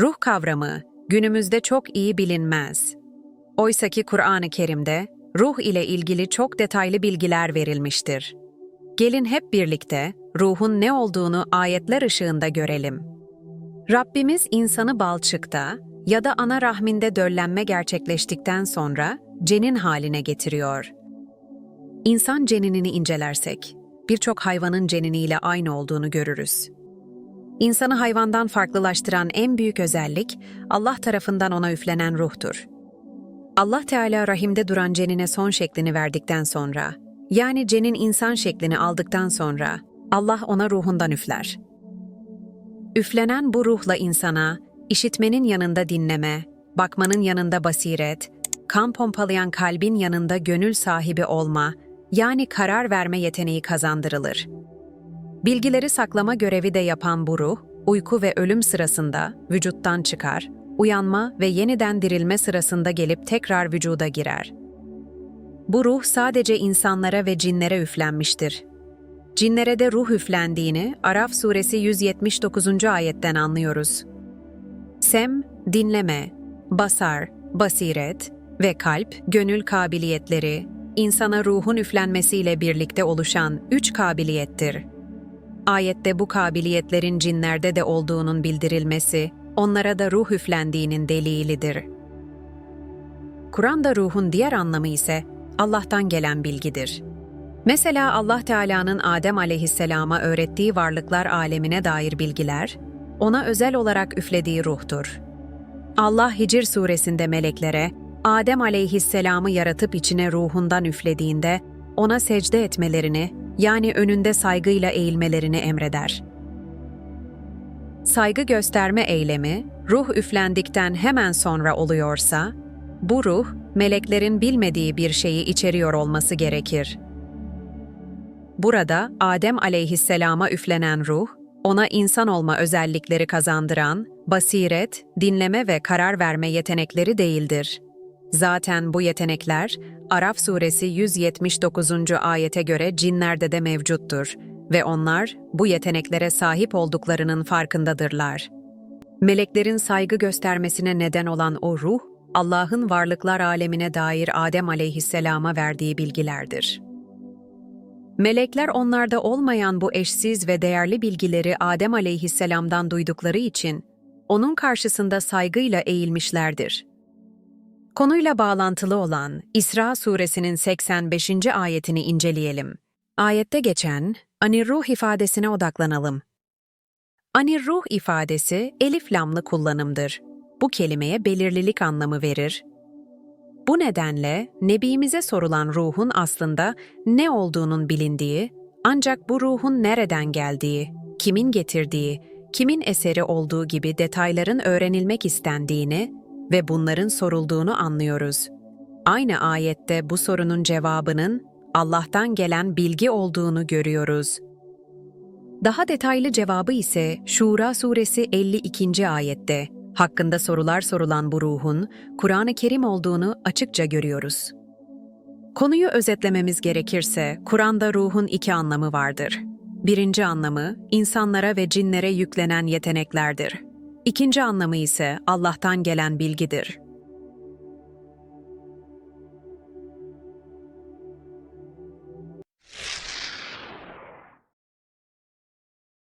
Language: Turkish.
Ruh kavramı günümüzde çok iyi bilinmez. Oysaki Kur'an-ı Kerim'de ruh ile ilgili çok detaylı bilgiler verilmiştir. Gelin hep birlikte ruhun ne olduğunu ayetler ışığında görelim. Rabbimiz insanı balçıkta ya da ana rahminde döllenme gerçekleştikten sonra cenin haline getiriyor. İnsan cenini incelersek, birçok hayvanın ceniniyle aynı olduğunu görürüz. İnsanı hayvandan farklılaştıran en büyük özellik, Allah tarafından ona üflenen ruhtur. Allah Teala rahimde duran cenine son şeklini verdikten sonra, yani cenin insan şeklini aldıktan sonra, Allah ona ruhundan üfler. Üflenen bu ruhla insana, işitmenin yanında dinleme, bakmanın yanında basiret, kan pompalayan kalbin yanında gönül sahibi olma, yani karar verme yeteneği kazandırılır. Bilgileri saklama görevi de yapan bu ruh, uyku ve ölüm sırasında vücuttan çıkar, uyanma ve yeniden dirilme sırasında gelip tekrar vücuda girer. Bu ruh sadece insanlara ve cinlere üflenmiştir. Cinlere de ruh üflendiğini Araf suresi 179. ayetten anlıyoruz. Sem, dinleme, basar, basiret ve kalp, gönül kabiliyetleri, insana ruhun üflenmesiyle birlikte oluşan üç kabiliyettir. Ayette bu kabiliyetlerin cinlerde de olduğunun bildirilmesi, onlara da ruh üflendiğinin delilidir. Kur'an'da ruhun diğer anlamı ise Allah'tan gelen bilgidir. Mesela Allah Teala'nın Adem aleyhisselama öğrettiği varlıklar alemine dair bilgiler, ona özel olarak üflediği ruhtur. Allah Hicr suresinde meleklere, Adem aleyhisselamı yaratıp içine ruhundan üflediğinde, ona secde etmelerini, yani önünde saygıyla eğilmelerini emreder. Saygı gösterme eylemi, ruh üflendikten hemen sonra oluyorsa, bu ruh, meleklerin bilmediği bir şeyi içeriyor olması gerekir. Burada Adem aleyhisselama üflenen ruh, ona insan olma özellikleri kazandıran, basiret, dinleme ve karar verme yetenekleri değildir. Zaten bu yetenekler, Araf suresi 179. ayete göre cinlerde de mevcuttur ve onlar bu yeteneklere sahip olduklarının farkındadırlar. Meleklerin saygı göstermesine neden olan o ruh, Allah'ın varlıklar alemine dair Adem aleyhisselama verdiği bilgilerdir. Melekler onlarda olmayan bu eşsiz ve değerli bilgileri Adem aleyhisselamdan duydukları için onun karşısında saygıyla eğilmişlerdir. Konuyla bağlantılı olan İsra suresinin 85. ayetini inceleyelim. Ayette geçen anirruh ifadesine odaklanalım. Anirruh ifadesi elif lamlı kullanımdır. Bu kelimeye belirlilik anlamı verir. Bu nedenle Nebimize sorulan ruhun aslında ne olduğunun bilindiği, ancak bu ruhun nereden geldiği, kimin getirdiği, kimin eseri olduğu gibi detayların öğrenilmek istendiğini ve bunların sorulduğunu anlıyoruz. Aynı ayette bu sorunun cevabının Allah'tan gelen bilgi olduğunu görüyoruz. Daha detaylı cevabı ise Şura suresi 52. ayette hakkında sorular sorulan bu ruhun Kur'an-ı Kerim olduğunu açıkça görüyoruz. Konuyu özetlememiz gerekirse Kur'an'da ruhun iki anlamı vardır. Birinci anlamı insanlara ve cinlere yüklenen yeteneklerdir. İkinci anlamı ise Allah'tan gelen bilgidir.